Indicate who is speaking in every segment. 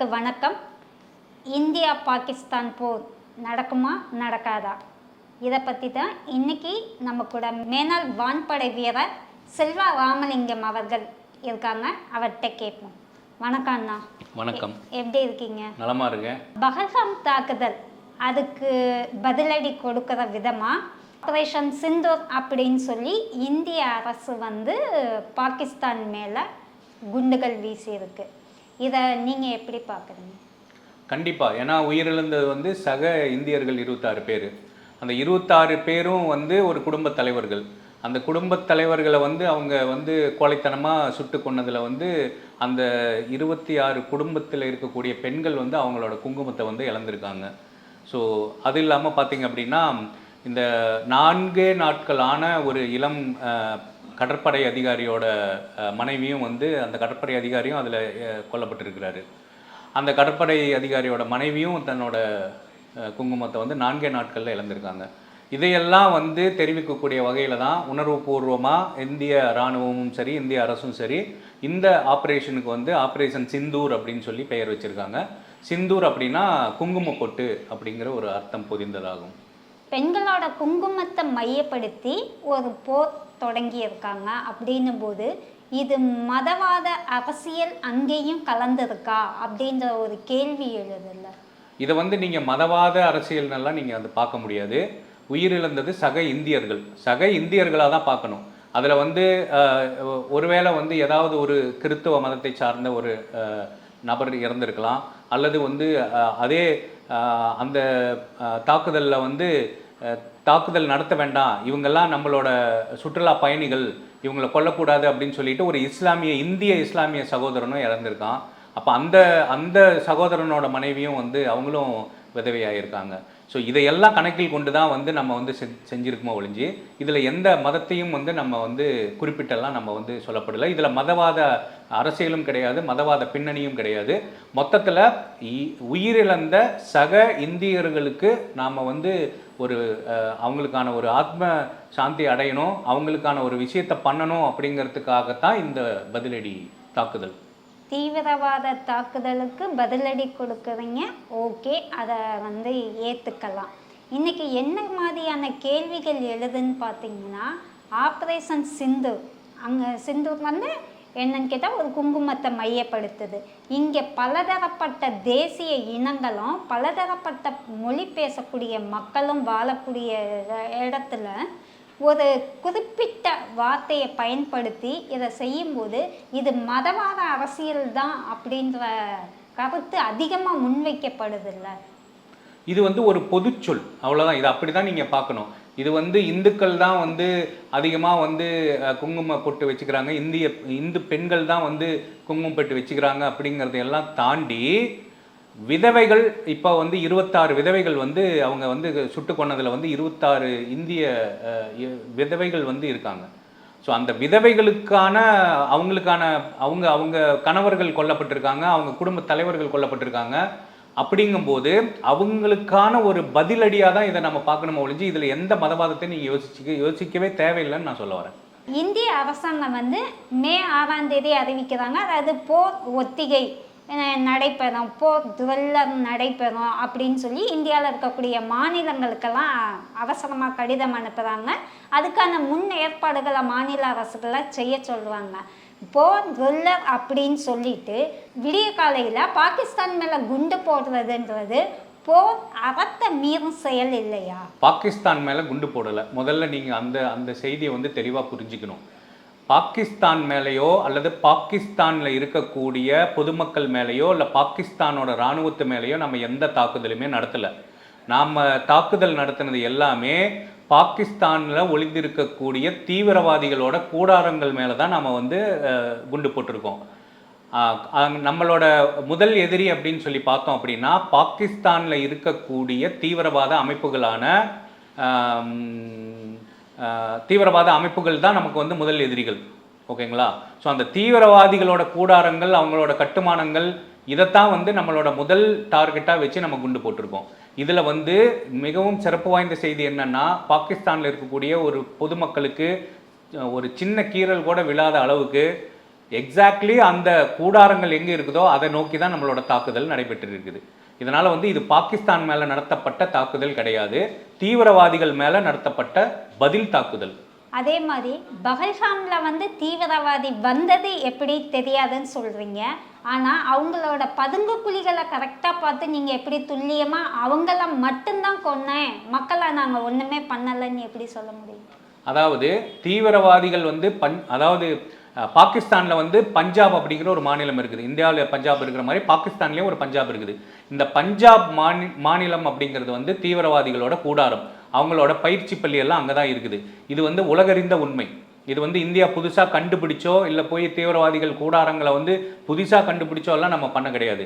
Speaker 1: நேயர்களுக்கு வணக்கம். இந்தியா பாகிஸ்தான் போர் நடக்குமா நடக்காதா? இதை பற்றி தான் இன்னைக்கு நம்ம கூட மேனாள் வான்படை வீரர் செல்வா ராமலிங்கம் அவர்கள் இருக்காங்க. அவர்கிட்ட கேட்போம். வணக்கம் அண்ணா.
Speaker 2: வணக்கம்.
Speaker 1: எப்படி இருக்கீங்க?
Speaker 2: நலமா இருக்கேன்.
Speaker 1: பஹல்காம் தாக்குதல். அதுக்கு பதிலடி கொடுக்குற விதமாக ஆப்ரேஷன் சிந்தூர் அப்படின்னு சொல்லி இந்திய அரசு வந்து பாகிஸ்தான் மேலே குண்டுகள் வீசியிருக்கு. இதை நீங்கள் எப்படி பார்க்குறீங்க
Speaker 2: கண்டிப்பாக ஏன்னா உயிரிழந்தது வந்து சக இந்தியர்கள் இருபத்தாறு பேர். அந்த இருபத்தாறு பேரும் வந்து ஒரு குடும்பத் தலைவர்கள். அந்த குடும்பத் தலைவர்களை வந்து அவங்க வந்து கோழைத்தனமாக சுட்டு கொன்னதில் வந்து அந்த இருபத்தி ஆறு குடும்பத்தில் இருக்கக்கூடிய பெண்கள் வந்து அவங்களோட குங்குமத்தை வந்து இழந்திருக்காங்க. ஸோ அது இல்லாமல் பார்த்தீங்க அப்படின்னா இந்த நான்கே நாட்களான ஒரு இளம் கடற்படை அதிகாரியோட மனைவியும் வந்து அந்த கடற்படை அதிகாரியும் அதில் கொல்லப்பட்டிருக்கிறாரு. அந்த கடற்படை அதிகாரியோட மனைவியும் தன்னோட குங்குமத்தை வந்து நான்கே நாட்களில் இழந்திருக்காங்க. இதையெல்லாம் வந்து தெரிவிக்கக்கூடிய வகையில் தான் உணர்வுபூர்வமாக இந்திய இராணுவமும் சரி இந்திய அரசும் சரி இந்த ஆப்ரேஷனுக்கு வந்து ஆப்ரேஷன் சிந்தூர் அப்படின்னு சொல்லி பெயர் வச்சுருக்காங்க. சிந்தூர் அப்படின்னா குங்கும கொட்டு அப்படிங்கிற ஒரு அர்த்தம் பொதிந்ததாகும்.
Speaker 1: பெண்களோட குங்குமத்தை மையப்படுத்தி ஒரு போர் தொடங்கியிருக்காங்க. அப்படின்னும் போது இது மதவாத அரசியல் அங்கேயும் கலந்திருக்கா? அப்படின்ற ஒரு கேள்வி எழுதுல்ல
Speaker 2: இதை வந்து நீங்கள் மதவாத அரசியல்னெல்லாம் நீங்கள் வந்து பார்க்க முடியாது. உயிரிழந்தது சக இந்தியர்கள். சக இந்தியர்களாக தான் பார்க்கணும். அதில் வந்து ஒருவேளை வந்து ஏதாவது ஒரு கிறித்துவ மதத்தை சார்ந்த ஒரு நபர் இறந்திருக்கலாம். அல்லது வந்து அதே அந்த தாக்குதலில் வந்து தாக்குதல் நடத்த வேண்டாம். இவங்கெல்லாம் நம்மளோட சுற்றுலா பயணிகள் இவங்களை கொல்லக்கூடாது அப்படின்னு சொல்லிட்டு ஒரு இஸ்லாமிய இந்திய இஸ்லாமிய சகோதரனும் இறந்துருக்கான். அப்போ அந்த அந்த சகோதரனோட மனைவியும் வந்து அவங்களும் விதவையாயிருக்காங்க. ஸோ இதையெல்லாம் கணக்கில் கொண்டு தான் வந்து நம்ம வந்து செ செஞ்சிருக்கோமோ ஒழிஞ்சு இதில் எந்த மதத்தையும் வந்து நம்ம வந்து குறிப்பிட்டெல்லாம் நம்ம வந்து சொல்லப்படலை. இதில் மதவாத அரசியலும் கிடையாது மதவாத பின்னணியும் கிடையாது. மொத்தத்தில் உயிரிழந்த சக இந்தியர்களுக்கு நாம் வந்து ஒரு அவங்களுக்கான ஒரு ஆத்ம சாந்தி அடையணும் அவங்களுக்கான ஒரு விஷயத்தை பண்ணணும் அப்படிங்கிறதுக்காகத்தான் இந்த பதிலடி தாக்குதல்.
Speaker 1: தீவிரவாத தாக்குதலுக்கு பதிலடி கொடுக்குறீங்க ஓகே அதை வந்து ஏற்றுக்கலாம் இன்றைக்கி என்ன மாதிரியான கேள்விகள் எழுதுன்னு பார்த்தீங்கன்னா ஆப்ரேஷன் சிந்து அங்கே சிந்து வந்து என்னன்னு கேட்டால் ஒரு குங்குமத்தை மையப்படுத்துது. இங்கே பலதரப்பட்ட தேசிய இனங்களும் பலதரப்பட்ட மொழி பேசக்கூடிய மக்களும் வாழக்கூடிய இடத்துல ஒரு குறிப்பிட்ட வார்த்தையை பயன்படுத்தி இதை செய்யும்போது இது மதவாத அரசியல் தான் அப்படின்ற கருத்து அதிகமாக முன்வைக்கப்படுதில்ல.
Speaker 2: இது வந்து ஒரு பொதுச்சொல். அவ்வளோதான் இது அப்படி தான் நீங்கள் பார்க்கணும். இது வந்து இந்துக்கள் தான் வந்து அதிகமாக வந்து குங்கும பொட்டு வச்சுக்கிறாங்க. இந்திய இந்து பெண்கள் தான் வந்து குங்குமம் பொட்டு வச்சுக்கிறாங்க அப்படிங்கிறத எல்லாம் தாண்டி விதவைகள் இப்போ வந்து இருபத்தாறு விதவைகள் வந்து அவங்க வந்து சுட்டு கொன்னதில் வந்து இருபத்தாறு இந்திய விதவைகள் வந்து இருக்காங்க. ஸோ அந்த விதவைகளுக்கான அவங்களுக்கான அவங்க அவங்க கணவர்கள் கொல்லப்பட்டிருக்காங்க அவங்க குடும்ப தலைவர்கள் கொல்லப்பட்டிருக்காங்க. அப்படிங்கும்போது அவங்களுக்கான ஒரு பதிலடியாக தான் இதை நம்ம பார்க்கணுமோ ஒழிஞ்சு இதில் எந்த மதவாதத்தையும் நீங்கள் யோசிச்சு யோசிக்கவே தேவையில்லைன்னு நான் சொல்ல வரேன்.
Speaker 1: இந்திய அரசாங்கம் வந்து மே ஆறாம் தேதி அறிவிக்கிறாங்க. அதாவது போர் ஒத்திகை நடைபெறும் போர் துவல்லர் நடைபெறும் அப்படின்னு சொல்லி இந்தியாவில் இருக்கக்கூடிய மாநிலங்களுக்கெல்லாம் அவசரமாக கடிதம் அனுப்புகிறாங்க அதுக்கான முன் ஏற்பாடுகளை மாநில அரசுகளை செய்ய சொல்லுவாங்க. போர் துவல்லர் அப்படின்னு சொல்லிட்டு விடிய காலையில் பாகிஸ்தான் மேலே குண்டு போடுறதுன்றது போர் அறத்த மீறும் செயல் இல்லையா?
Speaker 2: பாகிஸ்தான் மேலே குண்டு போடலை. முதல்ல நீங்கள் அந்த அந்த செய்தியை வந்து தெளிவாக புரிஞ்சுக்கணும். பாகிஸ்தான் மேலேயோ அல்லது பாகிஸ்தானில் இருக்கக்கூடிய பொதுமக்கள் மேலேயோ இல்லை பாகிஸ்தானோட இராணுவத்து மேலேயோ நம்ம எந்த தாக்குதலுமே நடத்தலை. நாம் தாக்குதல் நடத்தினது எல்லாமே பாகிஸ்தானில் ஒளிந்திருக்கக்கூடிய தீவிரவாதிகளோட கூடாரங்கள் மேலே தான் நம்ம வந்து குண்டு போட்டிருக்கோம். நம்மளோட முதல் எதிரி அப்படின்னு சொல்லி பார்த்தோம் அப்படின்னா பாகிஸ்தானில் இருக்கக்கூடிய தீவிரவாத அமைப்புகளான தீவிரவாத அமைப்புகள் தான் நமக்கு வந்து முதல் எதிரிகள். ஓகேங்களா? ஸோ அந்த தீவிரவாதிகளோட கூடாரங்கள் அவங்களோட கட்டுமானங்கள் இதைத்தான் வந்து நம்மளோட முதல் டார்கெட்டாக வச்சு நம்ம குண்டு போட்டிருக்கோம். இதில் வந்து மிகவும் சிறப்பு வாய்ந்த செய்தி என்னன்னா பாகிஸ்தானில் இருக்கக்கூடிய ஒரு பொதுமக்களுக்கு ஒரு சின்ன கீறல் கூட விழாத அளவுக்கு எக்ஸாக்ட்லி அந்த கூடாரங்கள் எங்கே இருக்குதோ அதை நோக்கி தான் நம்மளோட தாக்குதல் நடைபெற்று இருக்குது. இதனால் வந்து இது பாகிஸ்தான் மேலே நடத்தப்பட்ட தாக்குதல் கிடையாது. தீவிரவாதிகள் மேலே நடத்தப்பட்ட பதில் தாக்குதல்.
Speaker 1: அதே மாதிரி பகல்காமில் வந்து தீவிரவாதி வந்தது எப்படி தெரியாதுன்னு சொல்கிறீங்க ஆனால் அவங்களோட பதுங்கு குழிகளை கரெக்டாக பார்த்து நீங்கள் எப்படி துல்லியமாக அவங்கள மட்டும்தான் கொன்னேன் மக்களை நாங்கள் ஒன்றுமே பண்ணலைன்னு எப்படி சொல்ல முடியும்?
Speaker 2: அதாவது தீவிரவாதிகள் வந்து பன் அதாவது பாகிஸ்தானில் வந்து பஞ்சாப் அப்படிங்கிற ஒரு மாநிலம் இருக்குது. இந்தியாவில் பஞ்சாப் இருக்கிற மாதிரி பாகிஸ்தான்லேயும் ஒரு பஞ்சாப் இருக்குது. இந்த பஞ்சாப் மாநி மாநிலம் அப்படிங்கிறது வந்து தீவிரவாதிகளோட கூடாரம். அவங்களோட பயிற்சி பள்ளியெல்லாம் அங்கே தான் இருக்குது. இது வந்து உலகறிந்த உண்மை. இது வந்து இந்தியா புதுசாக கண்டுபிடிச்சோ இல்லை போய் தீவிரவாதிகள் கூடாரங்களை வந்து புதுசாக கண்டுபிடிச்சோ எல்லாம் நம்ம பண்ண கிடையாது.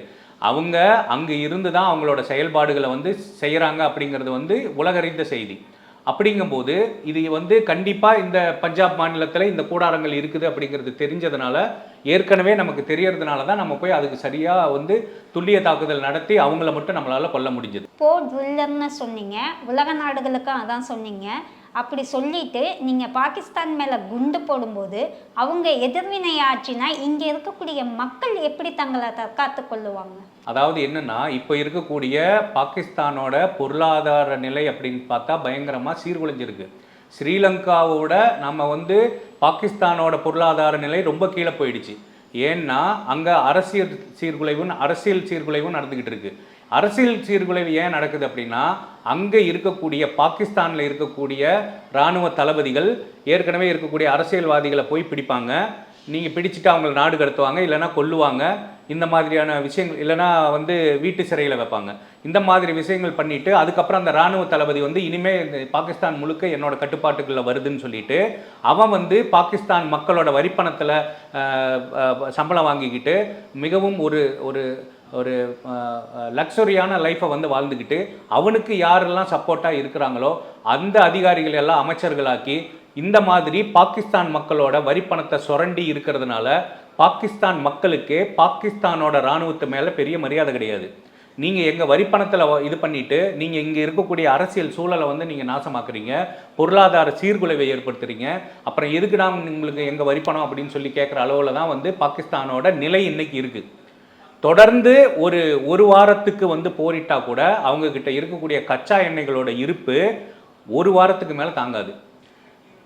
Speaker 2: அவங்க அங்கே இருந்து தான் அவங்களோட செயல்பாடுகளை வந்து செய்கிறாங்க அப்படிங்கிறது வந்து உலகறிந்த செய்தி. அப்படிங்கும்போது இது வந்து கண்டிப்பாக இந்த பஞ்சாப் மாநிலத்தில் இந்த கூடாரங்கள் இருக்குது அப்படிங்கிறது தெரிஞ்சதுனால ஏற்கனவே நமக்கு தெரியறதுனால தான் நம்ம போய் அதுக்கு சரியாக வந்து துல்லிய தாக்குதல் நடத்தி அவங்கள மட்டும் நம்மளால் கொல்ல முடிஞ்சது.
Speaker 1: போர் துல்லம்னு சொன்னீங்க. உலக நாடுகளுக்கும் அதான் சொன்னீங்க. அப்படி சொல்லிட்டு நீங்கள் பாகிஸ்தான் மேலே குண்டு போடும்போது அவங்க எதிர்வினை ஆச்சுன்னா இங்கே இருக்கக்கூடிய மக்கள் எப்படி தங்களை தற்காத்து கொள்ளுவாங்க?
Speaker 2: அதாவது என்னன்னா இப்போ இருக்கக்கூடிய பாகிஸ்தானோட பொருளாதார நிலை அப்படின்னு பார்த்தா பயங்கரமாக சீர்குலைஞ்சிருக்கு. ஸ்ரீலங்காவோட நம்ம வந்து பாகிஸ்தானோட பொருளாதார நிலை ரொம்ப கீழே போயிடுச்சு. ஏன்னா அங்கே அரசியல் சீர்குலைவும் அரசியல் சீர்குலைவும் நடந்துக்கிட்டு இருக்குது அரசியல் சீர்குலைவு ஏன் நடக்குது அப்படின்னா அங்கே இருக்கக்கூடிய பாகிஸ்தானில் இருக்கக்கூடிய இராணுவ தளபதிகள் ஏற்கனவே இருக்கக்கூடிய அரசியல்வாதிகளை போய் பிடிப்பாங்க. நீங்கள் பிடிச்சிட்டு அவங்கள நாடு கடத்துவாங்க இல்லைன்னா கொல்லுவாங்க. இந்த மாதிரியான விஷயங்கள் இல்லைன்னா வந்து வீட்டு சிறையில் வைப்பாங்க. இந்த மாதிரி விஷயங்கள் பண்ணிவிட்டு அதுக்கப்புறம் அந்த ராணுவ தளபதி வந்து இனிமேல் இந்த பாகிஸ்தான் முழுக்க என்னோட கட்டுப்பாட்டுக்குள்ள வருதுன்னு சொல்லிட்டு அவன் வந்து பாகிஸ்தான் மக்களோட வரிப்பணத்தில் சம்பளம் வாங்கிக்கிட்டு மிகவும் ஒரு ஒரு ஒரு லக்ஸரியான லைஃப்பை வந்து வாழ்ந்துக்கிட்டு அவனுக்கு யாரெல்லாம் சப்போர்ட்டாக இருக்கிறாங்களோ அந்த அதிகாரிகள் எல்லாம் அமைச்சர்களாக்கி இந்த மாதிரி பாகிஸ்தான் மக்களோட வரிப்பணத்தை சுரண்டி இருக்கிறதுனால பாகிஸ்தான் மக்களுக்கு பாகிஸ்தானோட இராணுவத்து மேலே பெரிய மரியாதை கிடையாது. நீங்கள் எங்கள் வரிப்பணத்தில் இது பண்ணிவிட்டு நீங்கள் இங்கே இருக்கக்கூடிய அரசியல் சூழலை வந்து நீங்கள் நாசமாக்குறீங்க பொருளாதார சீர்குலைவை ஏற்படுத்துறீங்க அப்புறம் எதுக்கு நான் உங்களுக்கு எங்கள் வரிப்பணம் அப்படின்னு சொல்லி கேட்குற அளவில் தான் வந்து பாகிஸ்தானோட நிலை இன்றைக்கி இருக்குது தொடர்ந்து ஒரு ஒரு வாரத்துக்கு வந்து போரிட்டா கூட அவங்க கிட்ட இருக்கக்கூடிய கச்சா எண்ணெய்களோட இருப்பு ஒரு வாரத்துக்கு மேலே தாங்காது.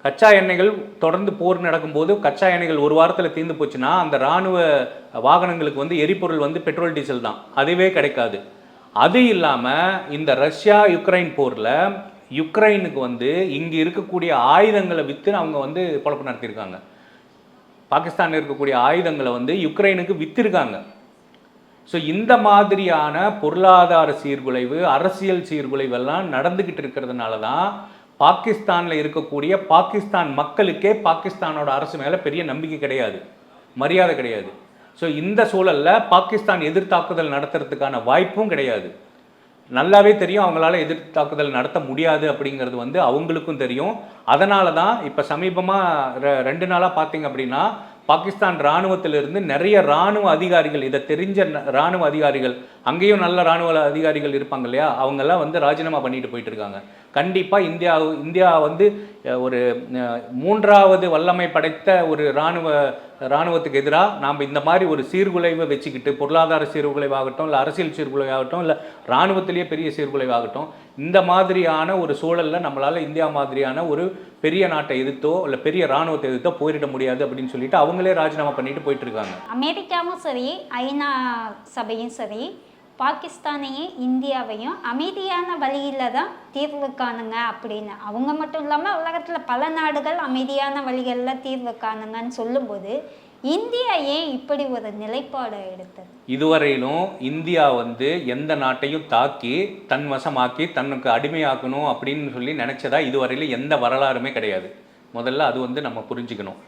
Speaker 2: கச்சா எண்ணெய்கள் தொடர்ந்து போர் நடக்கும்போது கச்சா எண்ணெய்கள் ஒரு வாரத்தில் தீர்ந்து போச்சுன்னா அந்த இராணுவ வாகனங்களுக்கு வந்து எரிபொருள் வந்து பெட்ரோல் டீசல் தான். அதுவே கிடைக்காது. அது இல்லாமல் இந்த ரஷ்யா யுக்ரைன் போரில் யுக்ரைனுக்கு வந்து இங்கே இருக்கக்கூடிய ஆயுதங்களை விற்று அவங்க வந்து பொழப்பு நடத்தியிருக்காங்க. பாகிஸ்தானில் இருக்கக்கூடிய ஆயுதங்களை வந்து யுக்ரைனுக்கு விற்றுருக்காங்க ஸோ இந்த மாதிரியான பொருளாதார சீர்குலைவு அரசியல் சீர்குலைவெல்லாம் நடந்துக்கிட்டு இருக்கிறதுனால தான் பாகிஸ்தானில் இருக்கக்கூடிய பாகிஸ்தான் மக்களுக்கே பாகிஸ்தானோட அரசு மேலே பெரிய நம்பிக்கை கிடையாது. மரியாதை கிடையாது. ஸோ இந்த சூழலில் பாகிஸ்தான் எதிர்த்தாக்குதல் நடத்துறதுக்கான வாய்ப்பும் கிடையாது. நல்லாவே தெரியும் அவங்களால எதிர்த்தாக்குதல் நடத்த முடியாது அப்படிங்கிறது வந்து அவங்களுக்கும் தெரியும். அதனால தான் இப்போ சமீபமாக ரெண்டு நாளாக பார்த்தீங்க அப்படின்னா பாகிஸ்தான் இராணுவத்திலிருந்து நிறைய இராணுவ அதிகாரிகள் இதை தெரிஞ்ச இராணுவ அதிகாரிகள் அங்கேயும் நல்ல இராணுவ அதிகாரிகள் இருப்பாங்க இல்லையா? அவங்கெல்லாம் வந்து ராஜினாமா பண்ணிட்டு போயிட்டு இருக்காங்க. கண்டிப்பாக இந்தியா இந்தியா வந்து ஒரு மூன்றாவது வல்லமை படைத்த ஒரு இராணுவ இராணுவத்துக்கு எதிராக நாம் இந்த மாதிரி ஒரு சீர்குலைவை வச்சுக்கிட்டு பொருளாதார சீர்குலைவாகட்டும் இல்லை அரசியல் சீர்குலைவாகட்டும் இல்லை இராணுவத்திலேயே பெரிய சீர்குலைவாகட்டும் இந்த மாதிரியான ஒரு சூழலில் நம்மளால் இந்தியா மாதிரியான ஒரு பெரிய நாட்டை எதிர்த்தோ இல்லை பெரிய இராணுவத்தை எதிர்த்தோ போரிட முடியாது அப்படின்னு சொல்லிட்டு அவங்களே ராஜினாமா பண்ணிட்டு போயிட்டு இருக்காங்க.
Speaker 1: அமெரிக்காவும் சரி ஐநா சபையும் சரி பாகிஸ்தானையும் இந்தியாவையும் அமைதியான வழியில் தான் தீர்வு காணுங்க அப்படின்னு. அவங்க மட்டும் இல்லாமல் உலகத்தில் பல நாடுகள் அமைதியான வழிகளில் தீர்வு காணுங்கன்னு சொல்லும்போது இந்தியா ஏன் இப்படி ஒரு நிலைப்பாடு எடுத்தது?
Speaker 2: இதுவரையிலும் இந்தியா வந்து எந்த நாட்டையும் தாக்கி தன் வசமாக்கி தனக்கு அடிமையாக்கணும் அப்படின்னு சொல்லி நினச்சதா இதுவரையிலும் எந்த வரலாறுமே கிடையாது. முதல்ல அது வந்து நம்ம புரிஞ்சுக்கணும்.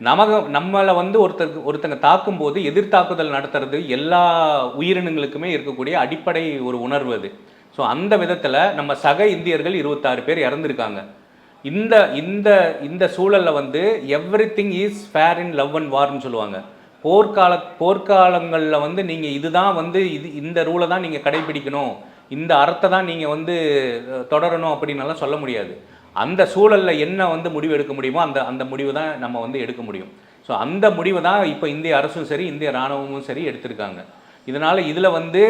Speaker 2: நமக்கு நம்மளை வந்து ஒருத்தருக்கு ஒருத்தங்க தாக்கும்போது எதிர்த்தாக்குதல் நடத்துறது எல்லா உயிரினங்களுக்குமே இருக்கக்கூடிய அடிப்படை ஒரு உணர்வு அது. ஸோ அந்த விதத்தில் நம்ம சக இந்தியர்கள் இருபத்தாறு பேர் இறந்துருக்காங்க. இந்த இந்த இந்த சூழலில் வந்து everything is fair in love and வார்னு சொல்லுவாங்க. போர்க்கால போர்க்காலங்களில் வந்து நீங்கள் இதுதான் வந்து இது இந்த ரூலை தான் நீங்கள் கடைபிடிக்கணும். இந்த அறத்தை தான் நீங்கள் வந்து தொடரணும் அப்படின்னலாம் சொல்ல முடியாது. அந்த சூழலில் என்ன வந்து முடிவு எடுக்க முடியுமோ அந்த அந்த முடிவு தான் நம்ம வந்து எடுக்க முடியும். ஸோ அந்த முடிவு தான் இப்போ இந்திய அரசும் சரி இந்திய இராணுவமும் சரி எடுத்திருக்காங்க. இதனால் இதில் வந்து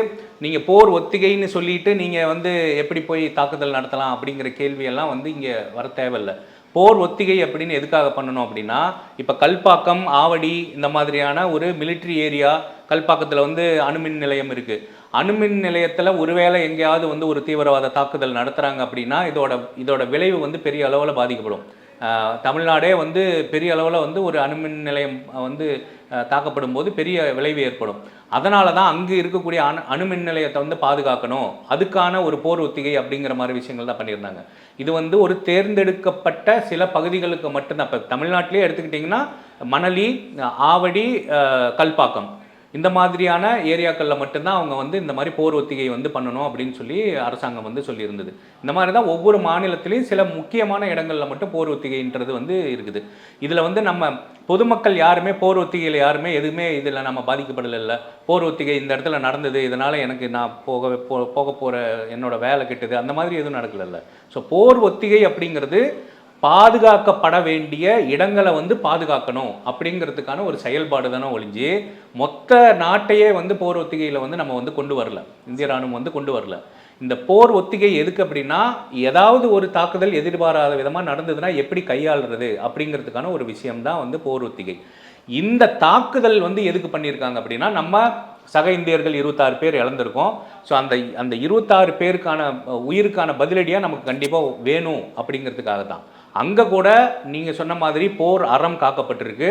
Speaker 2: நீங்கள் போர் ஒத்திகைன்னு சொல்லிட்டு நீங்கள் வந்து எப்படி போய் தாக்குதல் நடத்தலாம் அப்படிங்கிற கேள்வியெல்லாம் வந்து இங்கே வர தேவையில்லை. போர் ஒத்திகை அப்படின்னு எதுக்காக பண்ணணும் அப்படின்னா இப்போ கல்பாக்கம் ஆவடி இந்த மாதிரியான ஒரு மிலிட்ரி ஏரியா கல்பாக்கத்தில் வந்து அணுமின் நிலையம் இருக்குது அணுமின் நிலையத்தில் ஒருவேளை எங்கேயாவது வந்து ஒரு தீவிரவாத தாக்குதல் நடத்துகிறாங்க அப்படின்னா இதோட இதோட விளைவு வந்து பெரிய அளவில் பாதிக்கப்படும். தமிழ்நாடே வந்து பெரிய அளவில் வந்து ஒரு அணுமின் நிலையம் வந்து தாக்கப்படும் போது பெரிய விளைவு ஏற்படும். அதனால தான் அங்கே இருக்கக்கூடிய அணு அணுமின் நிலையத்தை வந்து பாதுகாக்கணும். அதுக்கான ஒரு போர் ஒத்திகை அப்படிங்கிற மாதிரி விஷயங்கள் தான் பண்ணியிருந்தாங்க. இது வந்து ஒரு தேர்ந்தெடுக்கப்பட்ட சில பகுதிகளுக்கு மட்டும்தான். இப்போ தமிழ்நாட்டிலே எடுத்துக்கிட்டிங்கன்னா மணலி ஆவடி கல்பாக்கம். இந்த மாதிரியான ஏரியாக்களில் மட்டும்தான் அவங்க வந்து இந்த மாதிரி போர் ஒத்திகை வந்து பண்ணணும் அப்படின்னு சொல்லி அரசாங்கம் வந்து சொல்லியிருந்தது. இந்த மாதிரி தான் ஒவ்வொரு மாநிலத்திலையும் சில முக்கியமான இடங்களில் மட்டும் போர் ஒத்திகைன்றது வந்து இருக்குது. இதில் வந்து நம்ம பொதுமக்கள் யாருமே போர் ஒத்திகையில் யாருமே எதுவுமே இதில் நம்ம பாதிக்கப்படலை போர் ஒத்திகை இந்த இடத்துல நடந்தது இதனால் எனக்கு நான் போக போ போக போகிற என்னோட வேலை கெட்டது அந்த மாதிரி எதுவும் நடக்கலைல்ல. ஸோ போர் ஒத்திகை அப்படிங்கிறது பாதுகாக்கப்பட வேண்டிய இடங்களை வந்து பாதுகாக்கணும் அப்படிங்கிறதுக்கான ஒரு செயல்பாடு தானே ஒழிஞ்சு மொத்த நாட்டையே வந்து போர் ஒத்திகையில் வந்து நம்ம வந்து கொண்டு வரல. இந்திய ராணுவம் வந்து கொண்டு வரல. இந்த போர் ஒத்திகை எதுக்கு அப்படின்னா ஏதாவது ஒரு தாக்குதல் எதிர்பாராத விதமாக நடந்ததுன்னா எப்படி கையாளுறது அப்படிங்கிறதுக்கான ஒரு விஷயம்தான் வந்து போர் ஒத்திகை. இந்த தாக்குதல் வந்து எதுக்கு பண்ணியிருக்காங்க அப்படின்னா நம்ம சக இந்தியர்கள் இருபத்தாறு பேர் இழந்திருக்கோம். ஸோ அந்த அந்த இருபத்தாறு பேருக்கான உயிருக்கான பதிலடியாக நமக்கு கண்டிப்பாக வேணும் அப்படிங்கிறதுக்காக தான் அங்கே கூட நீங்கள் சொன்ன மாதிரி போர் அறம் காக்கப்பட்டிருக்கு.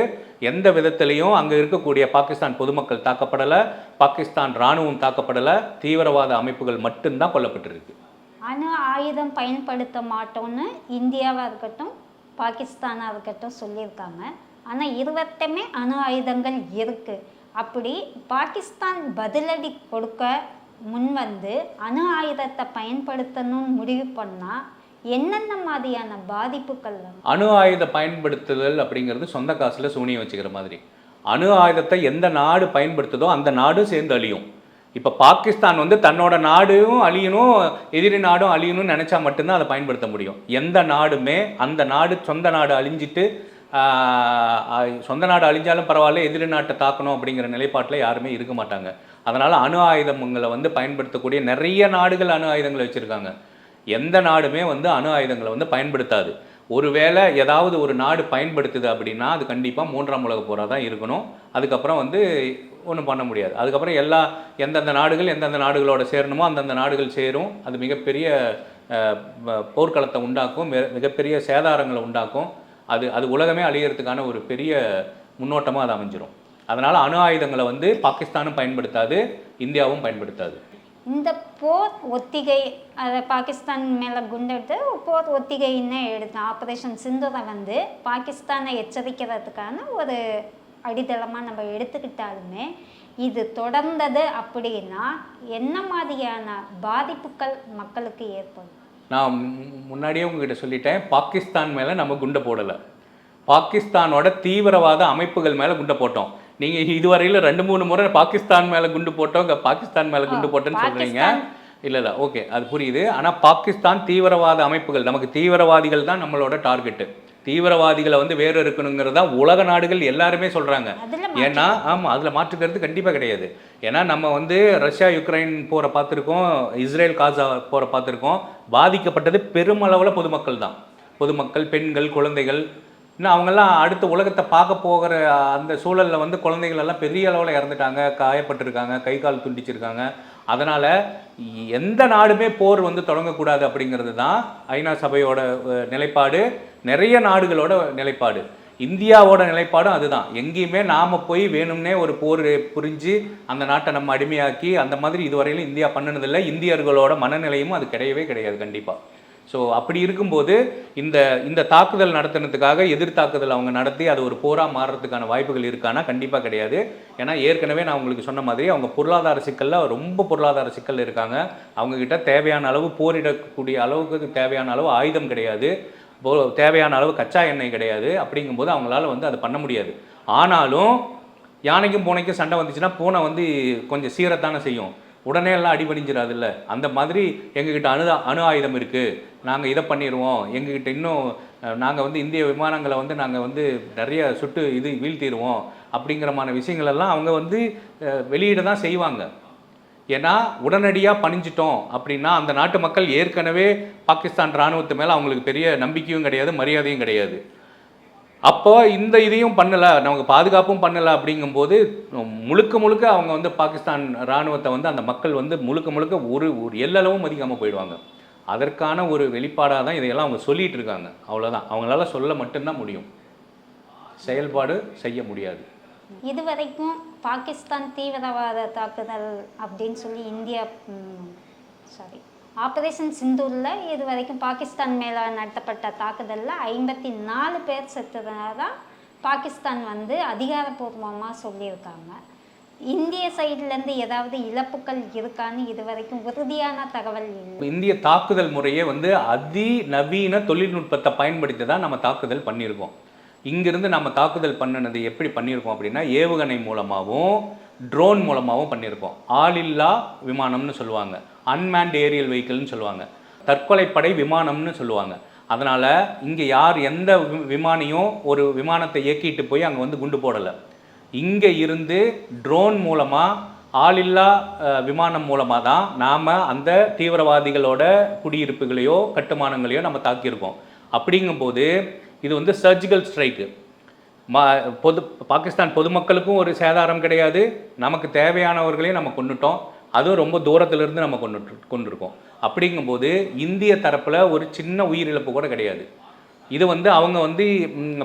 Speaker 2: எந்த விதத்திலையும் அங்கே இருக்கக்கூடிய பாகிஸ்தான் பொதுமக்கள் தாக்கப்படலை பாகிஸ்தான் இராணுவம் தாக்கப்படலை தீவிரவாத அமைப்புகள் மட்டும்தான் கொல்லப்பட்டிருக்கு.
Speaker 1: அணு ஆயுதம் பயன்படுத்த மாட்டோம்னு இந்தியாவாக இருக்கட்டும் பாகிஸ்தானாக இருக்கட்டும் சொல்லியிருக்காங்க. ஆனால் இருபத்துமே அணு ஆயுதங்கள் இருக்குது அப்படி பாகிஸ்தான் பதிலடி கொடுக்க முன் வந்து அணு ஆயுதத்தை பயன்படுத்தணும்னு முடிவு பண்ணால் என்னென்ன மாதிரியான பாதிப்புகள்
Speaker 2: அணு ஆயுத பயன்படுத்துதல் அப்படிங்கிறது சொந்த காசில் சூனியம் வச்சுக்கிற மாதிரி. அணு ஆயுதத்தை எந்த நாடு பயன்படுத்துதோ அந்த நாடும் சேர்ந்து அழியும். இப்போ பாகிஸ்தான் வந்து தன்னோட நாடும் அழியணும் எதிரி நாடும் அழியணும்னு நினச்சா மட்டும்தான் அதை பயன்படுத்த முடியும். எந்த நாடுமே அந்த நாடு சொந்த நாடு அழிஞ்சிட்டு சொந்த நாடு அழிஞ்சாலும் பரவாயில்ல எதிரி நாட்டை தாக்கணும் அப்படிங்கிற நிலைப்பாட்டில் யாருமே இருக்க மாட்டாங்க. அதனால் அணு ஆயுதங்களை வந்து பயன்படுத்தக்கூடிய நிறைய நாடுகள் அணு ஆயுதங்களை வச்சுருக்காங்க. எந்த நாடுமே வந்து அணு ஆயுதங்களை வந்து பயன்படுத்தாது. ஒருவேளை ஏதாவது ஒரு நாடு பயன்படுத்துது அப்படின்னா அது கண்டிப்பாக மூன்றாம் உலக போராக தான் இருக்கணும். அதுக்கப்புறம் வந்து ஒன்றும் பண்ண முடியாது. அதுக்கப்புறம் எல்லா எந்தெந்த நாடுகள் எந்தெந்த நாடுகளோட சேரணுமோ அந்தந்த நாடுகள் சேரும். அது மிகப்பெரிய போர்க்களத்தை உண்டாக்கும். மிக- மிகப்பெரிய சேதாரங்களை உண்டாக்கும். அது அது உலகமே அழியறதுக்கான ஒரு பெரிய முன்னோட்டமாக அது அமைஞ்சிரும். அதனால் அணு ஆயுதங்களை வந்து பாகிஸ்தானும் பயன்படுத்தாது இந்தியாவும் பயன்படுத்தாது.
Speaker 1: இந்த போர் ஒத்திகை அதை பாகிஸ்தான் மேலே குண்டெடுத்து போர் ஒத்திகைன்னு எடுத்தேன் ஆப்ரேஷன் சிந்துரை வந்து பாகிஸ்தானை எச்சரிக்கிறதுக்கான ஒரு அடித்தளமாக நம்ம எடுத்துக்கிட்டாலுமே இது தொடர்ந்தது அப்படின்னா என்ன மாதிரியான பாதிப்புகள் மக்களுக்கு ஏற்படும்?
Speaker 2: நான் முன்னாடியே உங்ககிட்ட சொல்லிட்டேன் பாகிஸ்தான் மேலே நம்ம குண்டை போடலை. பாகிஸ்தானோட தீவிரவாத அமைப்புகள் மேலே குண்டை போட்டோம். நீங்கள் இதுவரையில் ரெண்டு மூணு முறை பாகிஸ்தான் மேலே குண்டு போட்டோம் பாகிஸ்தான் மேலே குண்டு போட்டோன்னு சொல்கிறீங்க இல்லை இல்லை ஓகே அது புரியுது. ஆனால் பாகிஸ்தான் தீவிரவாத அமைப்புகள் நமக்கு தீவிரவாதிகள் தான் நம்மளோட டார்கெட்டு தீவிரவாதிகளை வந்து வேறு இருக்கணுங்கிறது தான் உலக நாடுகள் எல்லாருமே சொல்கிறாங்க ஏன்னா ஆமாம் அதில் மாற்றுக்கிறது கண்டிப்பாக கிடையாது. ஏன்னா நம்ம வந்து ரஷ்யா யுக்ரைன் போரை பார்த்துருக்கோம் இஸ்ரேல் காசா போரை பார்த்துருக்கோம். பாதிக்கப்பட்டது பெருமளவில் பொதுமக்கள் தான். பொதுமக்கள் பெண்கள் குழந்தைகள் இன்னும் அவங்கெல்லாம் அடுத்த உலகத்தை பார்க்க போகிற அந்த சூழலில் வந்து குழந்தைகள் எல்லாம் பெரிய அளவில் இறந்துட்டாங்க காயப்பட்டிருக்காங்க கை கால் துண்டிச்சிருக்காங்க. அதனால் எந்த நாடுமே போர் வந்து தொடங்கக்கூடாது அப்படிங்கிறது தான் ஐநா சபையோட நிலைப்பாடு. நிறைய நாடுகளோட நிலைப்பாடு. இந்தியாவோட நிலைப்பாடும் அதுதான். எங்கேயுமே நாம் போய் வேணும்னே ஒரு போர் புரிஞ்சு அந்த நாட்டை நம்ம அடிமையாக்கி அந்த மாதிரி இதுவரையிலும் இந்தியா பண்ணினதில்லை. இந்தியர்களோட மனநிலையும் அது கிடையவே கிடையாது கண்டிப்பாக ஸோ அப்படி இருக்கும்போது இந்த இந்த தாக்குதல் நடத்தினதுக்காக எதிர் தாக்குதல் அவங்க நடத்தி அது ஒரு போராக மாறுறதுக்கான வாய்ப்புகள் இருக்கானா? கண்டிப்பாக கிடையாது. ஏன்னா ஏற்கனவே நான் உங்களுக்கு சொன்ன மாதிரி அவங்க பொருளாதார சிக்கலில் ரொம்ப பொருளாதார சிக்கல் இருக்காங்க. அவங்கக்கிட்ட தேவையான அளவு போரிடக்கூடிய அளவுக்கு தேவையான அளவு ஆயுதம் கிடையாது. தேவையான அளவு கச்சா எண்ணெய் கிடையாது. அப்படிங்கும்போது அவங்களால வந்து அதை பண்ண முடியாது. ஆனாலும் யானைக்கும் பூனைக்கும் சண்டை வந்துச்சுன்னா பூனை வந்து கொஞ்சம் சீரத்தானே செய்யும். உடனே எல்லாம் அடிபணிஞ்சிடாதுல்ல? அந்த மாதிரி எங்ககிட்ட அணு அணு ஆயுதம் இருக்குது நாங்கள் இதை பண்ணிடுவோம் எங்ககிட்ட இன்னும் நாங்கள் வந்து இந்திய விமானங்களை வந்து நாங்கள் வந்து நிறைய சுட்டு இது வீழ்த்திடுவோம் அப்படிங்கிறமான விஷயங்கள் எல்லாம் அவங்க வந்து வெளியிட தான் செய்வாங்க. ஏன்னா உடனடியாக பணிஞ்சிட்டோம் அப்படின்னா அந்த நாட்டு மக்கள் ஏற்கனவே பாகிஸ்தான் இராணுவத்து மேலே அவங்களுக்கு பெரிய நம்பிக்கையும் கிடையாது மரியாதையும் கிடையாது. அப்போ இந்த இதையும் பண்ணலை நமக்கு பாதுகாப்பும் பண்ணலை அப்படிங்கும்போது முழுக்க முழுக்க அவங்க வந்து பாகிஸ்தான் இராணுவத்தை வந்து அந்த மக்கள் வந்து முழுக்க முழுக்க ஒரு ஒரு எல்லளவும் மதிக்காமல் போயிடுவாங்க. அதற்கான ஒரு வெளிப்பாடாக தான் இதையெல்லாம் அவங்க சொல்லிட்டு இருக்காங்க. அவ்வளோதான் அவங்களால சொல்ல மட்டும்தான் முடியும். செயல்பாடு செய்ய முடியாது.
Speaker 1: இதுவரைக்கும் பாகிஸ்தான் தீவிரவாத தாக்குதல் அப்படின்னு சொல்லி இந்தியா சாரி ஆப்ரேஷன் சிந்தூரில் இது வரைக்கும் பாகிஸ்தான் மேலே நடத்தப்பட்ட தாக்குதலில் ஐம்பத்தி நாலு பேர் செத்ததாக பாகிஸ்தான் வந்து அதிகாரப்பூர்வமாக சொல்லியிருக்காங்க. இந்திய சைட்லேருந்து ஏதாவது இழப்புகள் இருக்கான்னு இது வரைக்கும் உறுதியான தகவல் இல்லை.
Speaker 2: இந்திய தாக்குதல் முறையே வந்து அதிநவீன தொழில்நுட்பத்தை பயன்படுத்தி தான் நம்ம தாக்குதல் பண்ணியிருக்கோம். இங்கிருந்து நம்ம தாக்குதல் பண்ணினது எப்படி பண்ணியிருக்கோம் அப்படின்னா ஏவுகணை மூலமாகவும் ட்ரோன் மூலமாகவும் பண்ணியிருக்கோம். ஆளில்லா விமானம்னு சொல்லுவாங்க. அன்மேன்ட் ஏரியல் வெஹிக்கிள்னு சொல்லுவாங்க. தற்கொலைப்படை விமானம்னு சொல்லுவாங்க. அதனால் இங்கே யார் எந்த விமானியும் ஒரு விமானத்தை இயக்கிட்டு போய் அங்கே வந்து குண்டு போடலை. இங்கே இருந்து ட்ரோன் மூலமாக ஆளில்லா விமானம் மூலமாக தான் நாம் அந்த தீவிரவாதிகளோட குடியிருப்புகளையோ கட்டுமானங்களையோ நம்ம தாக்கியிருக்கோம். அப்படிங்கும்போது இது வந்து சர்ஜிக்கல் ஸ்ட்ரைக்கு மா பொது பாகிஸ்தான் பொதுமக்களுக்கும் ஒரு சேதாரம் கிடையாது. நமக்கு தேவையானவர்களையும் நம்ம கொண்டுட்டோம் அதுவும் ரொம்ப தூரத்திலிருந்து நம்ம கொண்டு கொண்டிருக்கோம் அப்படிங்கும்போது இந்திய தரப்பில் ஒரு சின்ன உயிரிழப்பு கூட கிடையாது. இது வந்து அவங்க வந்து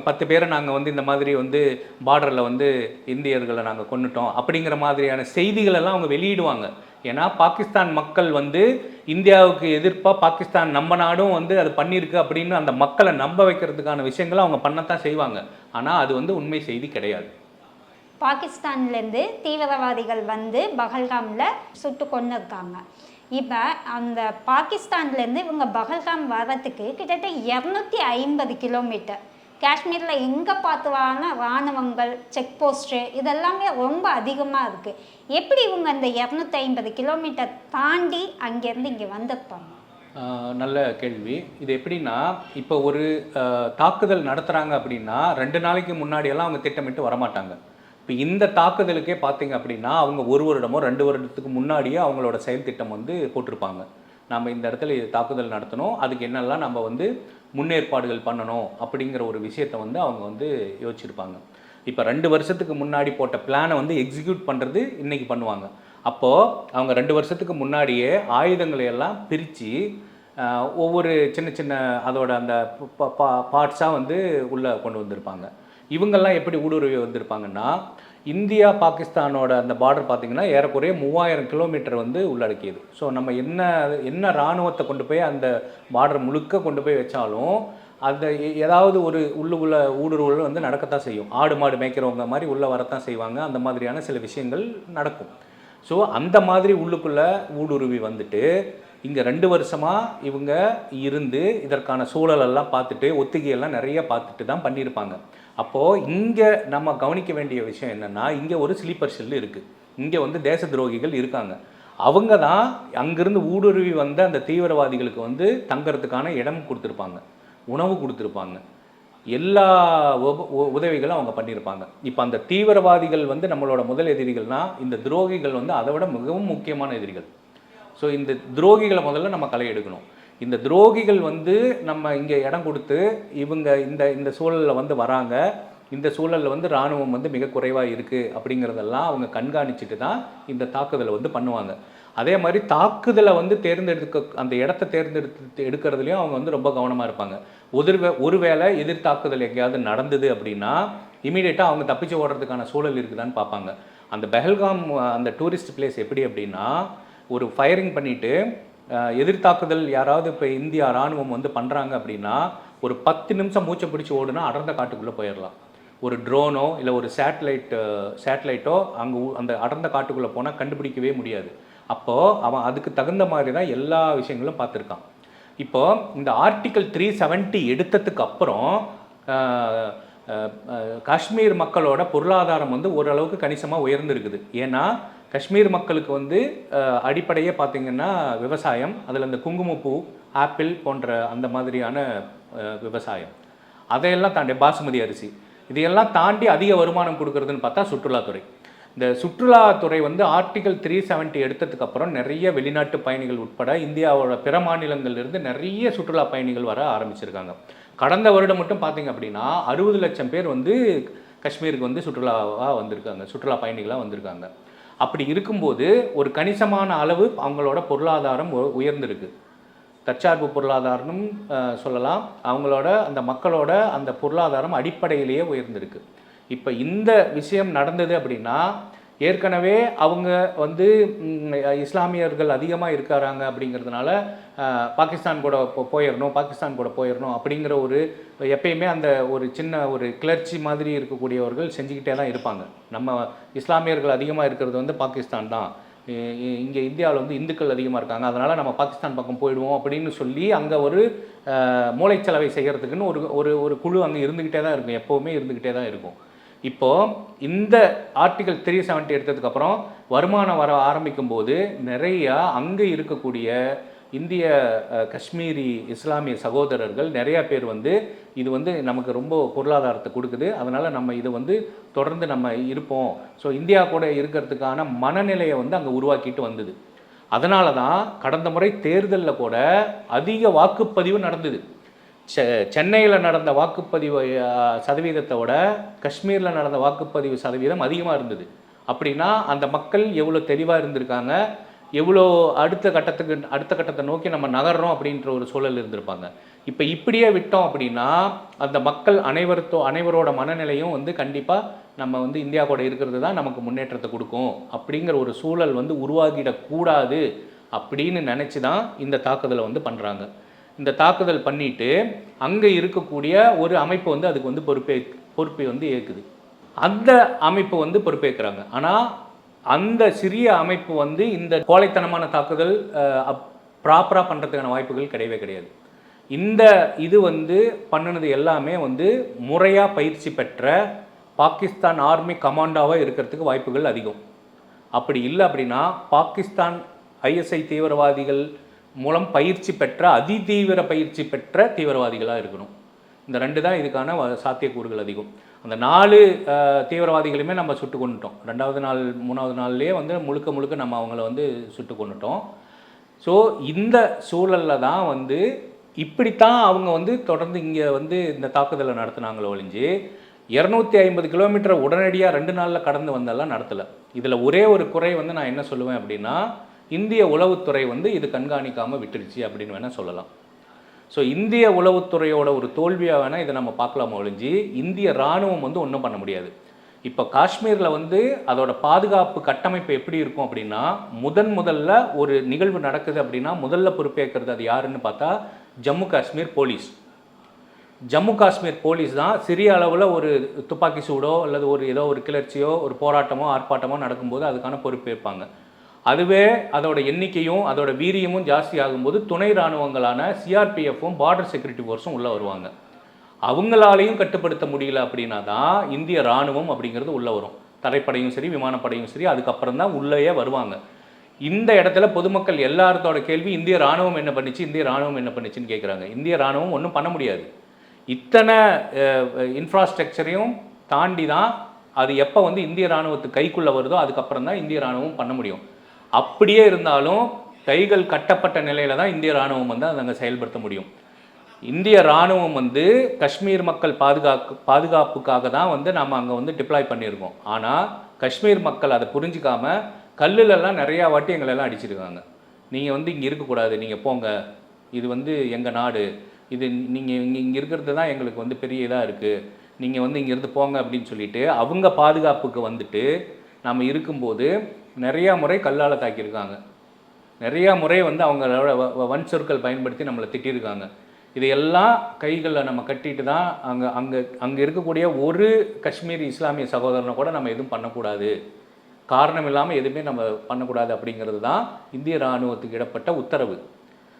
Speaker 2: பத்து பேரை நாங்கள் வந்து இந்த மாதிரி வந்து பார்டரில் வந்து இந்தியர்களை நாங்கள் கொண்டுட்டோம் அப்படிங்கிற மாதிரியான செய்திகளெல்லாம் அவங்க வெளியிடுவாங்க. ஏன்னா பாகிஸ்தான் மக்கள் வந்து இந்தியாவுக்கு எதிர்ப்பாக பாகிஸ்தான் நம்ம நாடும் வந்து அது பண்ணியிருக்கு அப்படின்னு அந்த மக்களை நம்ப வைக்கிறதுக்கான விஷயங்களை அவங்க பண்ணத்தான் செய்வாங்க. ஆனால் அது வந்து உண்மை செய்தி கிடையாது.
Speaker 1: பாகிஸ்தான்லேருந்து தீவிரவாதிகள் வந்து பகல்காமில் சுட்டு கொண்டு இருக்காங்க இப்போ அந்த பாகிஸ்தான்லேருந்து இவங்க பகல்காம் வர்றதுக்கு கிட்டத்தட்ட இரநூத்தி ஐம்பது கிலோமீட்டர். காஷ்மீரில் எங்கே பார்த்துவான இராணுவங்கள் செக் போஸ்ட்டு இதெல்லாமே ரொம்ப அதிகமாக இருக்குது எப்படி இவங்க அந்த இரநூத்தி ஐம்பது கிலோமீட்டர் தாண்டி அங்கேருந்து இங்கே வந்திருப்பாங்க?
Speaker 2: நல்ல கேள்வி. இது எப்படின்னா இப்போ ஒரு தாக்குதல் நடத்துகிறாங்க அப்படின்னா ரெண்டு நாளைக்கு முன்னாடியெல்லாம் அவங்க திட்டமிட்டு வரமாட்டாங்க. இப்போ இந்த தாக்குதலுக்கே பார்த்தீங்க அப்படின்னா அவங்க ஒரு வருடமோ ரெண்டு வருடத்துக்கு முன்னாடியே அவங்களோட செயல் திட்டம் வந்து போட்டிருப்பாங்க. நம்ம இந்த இடத்துல இது தாக்குதல் நடத்தணும். அதுக்கு என்னெல்லாம் நம்ம வந்து முன்னேற்பாடுகள் பண்ணணும் அப்படிங்கிற ஒரு விஷயத்தை வந்து அவங்க வந்து யோசிச்சிருப்பாங்க. இப்போ ரெண்டு வருஷத்துக்கு முன்னாடி போட்ட பிளானை வந்து எக்ஸிக்யூட் பண்ணுறது இன்றைக்கி பண்ணுவாங்க. அப்போது அவங்க ரெண்டு வருஷத்துக்கு முன்னாடியே ஆயுதங்களை எல்லாம் பிரித்து ஒவ்வொரு சின்ன சின்ன அதோட அந்த பார்ட்ஸாக வந்து உள்ளே கொண்டு வந்திருப்பாங்க. இவங்கெல்லாம் எப்படி ஊடுருவி வந்திருப்பாங்கன்னா இந்தியா பாகிஸ்தானோட அந்த பார்டர் பார்த்திங்கன்னா ஏறக்குறைய மூவாயிரம் கிலோமீட்டர் வந்து உள்ளடக்கியது. ஸோ நம்ம என்ன என்ன இராணுவத்தை கொண்டு போய் அந்த பார்டர் முழுக்க கொண்டு போய் வச்சாலும் அந்த எ- ஏதாவது ஒரு உள்ளுக்குள்ள ஊடுருவல் வந்து நடக்கத்தான் செய்யும். ஆடு மாடு மேய்க்கிறவங்க மாதிரி உள்ளே வரத்தான் செய்வாங்க. அந்த மாதிரியான சில விஷயங்கள் நடக்கும். ஸோ அந்த மாதிரி உள்ளுக்குள்ளே ஊடுருவி வந்துட்டு இங்கே ரெண்டு வருஷமாக இவங்க இருந்து இதற்கான சூழலெல்லாம் பார்த்துட்டு ஒத்திகையெல்லாம் நிறைய பார்த்துட்டு தான் பண்ணியிருப்பாங்க. அப்போது இங்கே நம்ம கவனிக்க வேண்டிய விஷயம் என்னென்னா இங்கே ஒரு ஸ்லீப்பர் செல் இருக்குது இங்கே வந்து தேச துரோகிகள் இருக்காங்க. அவங்க தான் அங்கேருந்து ஊடுருவி வந்த அந்த தீவிரவாதிகளுக்கு வந்து தங்கறதுக்கான இடம் கொடுத்துருப்பாங்க. உணவு கொடுத்துருப்பாங்க. எல்லா உதவிகளும் அவங்க பண்ணியிருப்பாங்க இப்போ அந்த தீவிரவாதிகள் வந்து நம்மளோட முதல் எதிரிகள்னா இந்த துரோகிகள் வந்து அதை விட மிகவும் முக்கியமான எதிரிகள். ஸோ இந்த துரோகிகளை முதல்ல நம்ம களை எடுக்கணும். இந்த துரோகிகள் வந்து நம்ம இங்கே இடம் கொடுத்து இவங்க இந்த இந்த சூழலில் வந்து வராங்க. இந்த சூழலில் வந்து இராணுவம் வந்து மிக குறைவாக இருக்குது அப்படிங்கிறதெல்லாம் அவங்க கண்காணிச்சுட்டு தான் இந்த தாக்குதலை வந்து பண்ணுவாங்க. அதே மாதிரி தாக்குதலை வந்து தேர்ந்தெடுக்க அந்த இடத்த தேர்ந்தெடுத்து எடுக்கிறதுலையும் அவங்க வந்து ரொம்ப கவனமாக இருப்பாங்க. ஒரு ஒருவேளை எதிர் தாக்குதல் எங்கேயாவது நடந்தது அப்படின்னா இமீடியட்டாக அவங்க தப்பிச்சு ஓடுறதுக்கான சூழல் இருக்குதான்னு பார்ப்பாங்க. அந்த பெஹல்காம் அந்த டூரிஸ்ட் பிளேஸ் எப்படி அப்படின்னா ஒரு ஃபயரிங் பண்ணிவிட்டு எதிர்த்தாக்குதல் யாராவது இப்போ இந்தியா ராணுவம் வந்து பண்ணுறாங்க அப்படின்னா ஒரு பத்து நிமிஷம் மூச்சை பிடிச்சி ஓடுனா அடர்ந்த காட்டுக்குள்ளே போயிடலாம். ஒரு ட்ரோனோ இல்லை ஒரு சேட்டலைட் சேட்டலைட்டோ அங்கே அந்த அடர்ந்த காட்டுக்குள்ளே போனால் கண்டுபிடிக்கவே முடியாது. அப்போது அவன் அதுக்கு தகுந்த மாதிரி தான் எல்லா விஷயங்களும் பார்த்துருக்கான். இப்போ இந்த ஆர்டிக்கல் த்ரீ செவன்ட்டி எடுத்ததுக்கு அப்புறம் காஷ்மீர் மக்களோட பொருளாதாரம் வந்து ஓரளவுக்கு கணிசமாக உயர்ந்திருக்குது. ஏன்னா காஷ்மீர் மக்களுக்கு வந்து அடிப்படையே பார்த்திங்கன்னா விவசாயம் அதில் இந்த குங்குமப்பூ ஆப்பிள் போன்ற அந்த மாதிரியான விவசாயம். அதையெல்லாம் தாண்டி பாசுமதி அரிசி. இதையெல்லாம் தாண்டி அதிக வருமானம் கொடுக்குறதுன்னு பார்த்தா சுற்றுலாத்துறை. இந்த சுற்றுலாத்துறை வந்து ஆர்டிகல் த்ரீ செவன்ட்டி எடுத்ததுக்கு அப்புறம் நிறைய வெளிநாட்டு பயணிகள் உட்பட இந்தியாவோட பிற மாநிலங்கள்லேருந்து நிறைய சுற்றுலா பயணிகள் வர ஆரம்பிச்சிருக்காங்க. கடந்த வருடம் மட்டும் பார்த்தீங்க அப்படின்னா அறுபது லட்சம் பேர் வந்து காஷ்மீருக்கு வந்து சுற்றுலாவாக வந்திருக்காங்க சுற்றுலா பயணிகளாக வந்திருக்காங்க. அப்படி இருக்கும்போது ஒரு கணிசமான அளவு அவங்களோட பொருளாதாரம் உ- உயர்ந்திருக்கு. தற்சார்பு பொருளாதாரம்னு சொல்லலாம். அவங்களோட அந்த மக்களோட அந்த பொருளாதாரம் அடிப்படையிலேயே உயர்ந்திருக்கு. இப்போ இந்த விஷயம் நடந்தது அப்படின்னா ஏற்கனவே அவங்க வந்து இஸ்லாமியர்கள் அதிகமாக இருக்காராங்க அப்படிங்கிறதுனால பாகிஸ்தான் கூட போயிடணும் பாகிஸ்தான் கூட போயிடணும் அப்படிங்கிற ஒரு எப்பயுமே அந்த ஒரு சின்ன ஒரு கிளர்ச்சி மாதிரி இருக்கக்கூடியவர்கள் செஞ்சுக்கிட்டே தான் இருப்பாங்க. நம்ம இஸ்லாமியர்கள் அதிகமாக இருக்கிறது வந்து பாகிஸ்தான் தான். இங்கே இந்தியாவில் வந்து இந்துக்கள் அதிகமாக இருக்காங்க. அதனால் நம்ம பாகிஸ்தான் பக்கம் போயிடுவோம் அப்படின்னு சொல்லி அங்கே ஒரு மூளைச்சலவை செய்கிறதுக்குன்னு ஒரு ஒரு ஒரு குழு அங்கே இருந்துக்கிட்டே தான் இருக்கும். எப்போவுமே இருந்துக்கிட்டே தான் இருக்கும். இப்போது இந்த ஆர்டிகல் த்ரீ செவன்ட்டி எடுத்ததுக்கப்புறம் வருமானம் வர ஆரம்பிக்கும் போது நிறையா அங்கே இருக்கக்கூடிய இந்திய காஷ்மீரி இஸ்லாமிய சகோதரர்கள் நிறையா பேர் வந்து இது வந்து நமக்கு ரொம்ப பொருளாதாரத்தை கொடுக்குது. அதனால் நம்ம இதை வந்து தொடர்ந்து நம்ம இருப்போம். ஸோ இந்தியா கூட இருக்கிறதுக்கான மனநிலையை வந்து அங்கே உருவாக்கிட்டு வந்தது. அதனால தான் கடந்த முறை தேர்தலில் கூட அதிக வாக்குப்பதிவு நடந்தது. சென்னையில் நடந்த வாக்குப்பதிவு சதவீதத்தை விட காஷ்மீரில் நடந்த வாக்குப்பதிவு சதவீதம் அதிகமாக இருந்தது. அப்படின்னா அந்த மக்கள் எவ்வளோ தெளிவாக இருந்திருக்காங்க எவ்வளோ அடுத்த கட்டத்துக்கு அடுத்த கட்டத்தை நோக்கி நம்ம நகர்றோம் அப்படின்ற ஒரு சூழல் இருந்திருப்பாங்க. இப்போ இப்படியே விட்டோம் அப்படின்னா அந்த மக்கள் அனைவருத்தோ அனைவரோட மனநிலையும் வந்து கண்டிப்பாக நம்ம வந்து இந்தியா கூட இருக்கிறது தான் நமக்கு முன்னேற்றத்தை கொடுக்கும் அப்படிங்கிற ஒரு சூழல் வந்து உருவாகிடக்கூடாது அப்படின்னு நினச்சி தான் இந்த தாக்குதலை வந்து பண்ணுறாங்க இந்த தாக்குதல் பண்ணிட்டு அங்கே இருக்கக்கூடிய ஒரு அமைப்பு வந்து அதுக்கு வந்து பொறுப்பே பொறுப்பை வந்து ஏற்குது. அந்த அமைப்பு வந்து பொறுப்பேற்கிறாங்க. ஆனால் அந்த சிறிய அமைப்பு வந்து இந்த கோழைத்தனமான தாக்குதல் ப்ராப்பராக பண்ணுறதுக்கான வாய்ப்புகள் கிடையவே கிடையாது. இந்த இது வந்து பண்ணினது எல்லாமே வந்து முறையாக பயிற்சி பெற்ற பாகிஸ்தான் ஆர்மி கமாண்டோவாக இருக்கிறதுக்கு வாய்ப்புகள் அதிகம். அப்படி இல்லை அப்படின்னா பாகிஸ்தான் ஐஎஸ்ஐ தீவிரவாதிகள் மூலம் பயிற்சி பெற்ற அதிதீவிர பயிற்சி பெற்ற தீவிரவாதிகளாக இருக்கணும். இந்த ரெண்டு தான் இதுக்கான சாத்தியக்கூறுகள் அதிகம். அந்த நாலு தீவிரவாதிகளுமே நம்ம சுட்டு கொண்டுட்டோம் ரெண்டாவது நாள் மூணாவது நாள்லேயே வந்து முழுக்க முழுக்க நம்ம அவங்கள வந்து சுட்டு கொண்டுட்டோம் ஸோ இந்த சூழலில் தான் வந்து இப்படித்தான் அவங்க வந்து தொடர்ந்து இங்கே வந்து இந்த தாக்குதலை நடத்துனாங்களோ ஒழிஞ்சு இரநூத்தி ஐம்பது கிலோமீட்டர் உடனடியாக ரெண்டு நாளில் கடந்து வந்தெல்லாம் நடத்தலை. இதில் ஒரே ஒரு குறை வந்து நான் என்ன சொல்லுவேன் அப்படின்னா இந்திய உளவுத்துறை வந்து இது கண்காணிக்காமல் விட்டுருச்சு அப்படின்னு வேணால் சொல்லலாம். ஸோ இந்திய உளவுத்துறையோட ஒரு தோல்வியாக வேணால் இதை நம்ம பார்க்கலாம் ஒழிஞ்சு இந்திய இராணுவம் வந்து ஒன்றும் பண்ண முடியாது. இப்போ காஷ்மீரில் வந்து அதோட பாதுகாப்பு கட்டமைப்பு எப்படி இருக்கும் அப்படின்னா முதன் முதல்ல ஒரு நிகழ்வு நடக்குது அப்படின்னா முதல்ல பொறுப்பேற்கிறது அது யாருன்னு பார்த்தா ஜம்மு காஷ்மீர் போலீஸ். ஜம்மு காஷ்மீர் போலீஸ் தான் சிறிய அளவில் ஒரு துப்பாக்கி சூடோ அல்லது ஒரு ஏதோ ஒரு கிளர்ச்சியோ ஒரு போராட்டமோ ஆர்ப்பாட்டமோ நடக்கும்போது அதுக்கான பொறுப்பேற்பாங்க. அதுவே அதோட எண்ணிக்கையும் அதோட வீரியமும் ஜாஸ்தி ஆகும்போது துணை இராணுவங்களான சிஆர்பிஎஃப்பும் பார்டர் செக்யூரிட்டி ஃபோர்ஸும் உள்ளே வருவாங்க. அவங்களாலையும் கட்டுப்படுத்த முடியல அப்படின்னா தான் இந்திய இராணுவம் அப்படிங்கிறது உள்ளே வரும். தரைப்படையும் சரி விமானப்படையும் சரி அதுக்கப்புறம் தான் உள்ளேயே வருவாங்க. இந்த இடத்துல பொதுமக்கள் எல்லாத்தோட கேள்வி இந்திய ராணுவம் என்ன பண்ணுச்சு இந்திய ராணுவம் என்ன பண்ணுச்சுன்னு கேட்குறாங்க இந்திய ராணுவம் ஒன்றும் பண்ண முடியாது. இத்தனை இன்ஃப்ராஸ்ட்ரக்சரையும் தாண்டி தான் அது எப்போ வந்து இந்திய ராணுவத்துக்கு கைக்குள்ளே வருதோ அதுக்கப்புறம் தான் இந்திய ராணுவம் பண்ண முடியும். அப்படியே இருந்தாலும் கைகள் கட்டப்பட்ட நிலையில தான் இந்திய ராணுவம் வந்து அதை அங்கே செயல்படுத்த முடியும். இந்திய ராணுவம் வந்து காஷ்மீர் மக்கள் பாதுகாக்கு பாதுகாப்புக்காக தான் வந்து நாம் அங்கே வந்து டிப்ளாய் பண்ணியிருக்கோம். ஆனால் காஷ்மீர் மக்கள் அதை புரிஞ்சிக்காம கல்லுலலாம் நிறையா வாட்டி எங்களை எல்லாம் அடிச்சிருக்காங்க. நீங்கள் வந்து இங்கே இருக்கக்கூடாது நீங்கள் போங்க. இது வந்து எங்கள் நாடு. இது நீங்கள் இங்கே இங்கே இருக்கிறது தான் எங்களுக்கு வந்து பெரிய இதாக இருக்குது நீங்கள் வந்து இங்கேருந்து போங்க அப்படின்னு சொல்லிட்டு அவங்க பாதுகாப்புக்கு வந்துட்டு நம்ம இருக்கும்போது நிறையா முறை கல்லால் தாக்கியிருக்காங்க. நிறையா முறை வந்து அவங்களோட வ- வ- வன் சொற்கள் பயன்படுத்தி நம்மளை திட்டியிருக்காங்க. இதையெல்லாம் கைகளில் நம்ம கட்டிட்டு தான் அங்கே அங்கே அங்கே இருக்கக்கூடிய ஒரு காஷ்மீர் இஸ்லாமிய சகோதரனை கூட நம்ம எதுவும் பண்ணக்கூடாது. காரணம் இல்லாமல் எதுவுமே நம்ம பண்ணக்கூடாது அப்படிங்கிறது தான் இந்திய இராணுவத்துக்கு இடப்பட்ட உத்தரவு.